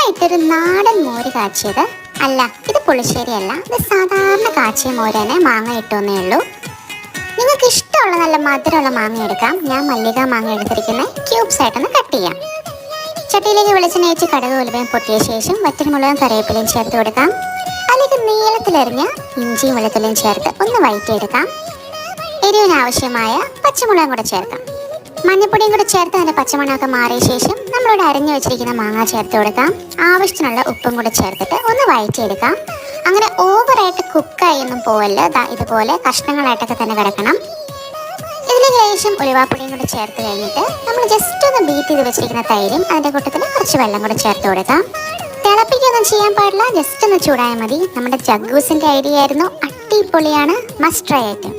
ആയിട്ടൊരു നാടൻ മോര് കാച്ചിയത്. അല്ല ഇത് പുളിശ്ശേരി അല്ല ഇത് സാധാരണ കാച്ചിയ മോര് തന്നെ മാങ്ങ ഇട്ടുവന്നേ ഉള്ളൂ. നിങ്ങൾക്ക് ഇഷ്ടമുള്ള നല്ല മധുരമുള്ള മാങ്ങ എടുക്കാം. ഞാൻ മല്ലിക മാങ്ങ എടുത്തിരിക്കുന്നത് ക്യൂബ്സ് ആയിട്ടൊന്ന് കട്ട് ചെയ്യാം. ചട്ടിയിലേക്ക് വെളിച്ചെണ്ണ വെച്ച് കടുക് ഉലുവയും പൊട്ടിയ ശേഷം വറ്റൽമുളകും കറിവേപ്പിലയും ചേർത്ത് കൊടുക്കാം. അതിലേക്ക് നീളത്തിലെറിഞ്ഞ ഇഞ്ചിയും വെളുത്തുള്ളിയും ചേർത്ത് ഒന്ന് വഴറ്റിയെടുക്കാം. എരിവിന് ആവശ്യമായ പച്ചമുളകും കൂടെ ചേർക്കാം. മഞ്ഞപ്പൊടിയും കൂടെ ചേർത്ത് അതിന്റെ പച്ചമണമൊക്കെ മാറിയ ശേഷം നമ്മളിവിടെ അരിഞ്ഞു വെച്ചിരിക്കുന്ന മാങ്ങ ചേർത്ത് കൊടുക്കാം. ആവശ്യത്തിനുള്ള ഉപ്പും കൂടെ ചേർത്തിട്ട് ഒന്ന് വഴറ്റിയെടുക്കാം. അങ്ങനെ ഓവറായിട്ട് കുക്ക് ഒന്നും പോവല്ല. ഇതുപോലെ കഷ്ണങ്ങളായിട്ടൊക്കെ തന്നെ കിടക്കണം. ഇതിന് ശേഷം ഉലുവാപ്പൊടിയും കൂടെ ചേർത്ത് കഴിഞ്ഞിട്ട് നമ്മൾ ജസ്റ്റ് ഒന്ന് ബീറ്റ് ചെയ്ത് വെച്ചിരിക്കുന്ന തൈരും അതിന്റെ കൂട്ടത്തിൽ കുറച്ച് വെള്ളം കൂടെ ചേർത്ത് കൊടുക്കാം. തിളപ്പിക്കൊന്നും ചെയ്യാൻ പാടില്ല. ജസ്റ്റ് ഒന്ന് ചൂടായാൽ മതി. നമ്മുടെ ജഗ്ഗൂസിന്റെ ഐഡിയ ആയിരുന്നു അടിപൊളിയാണ്. Must try item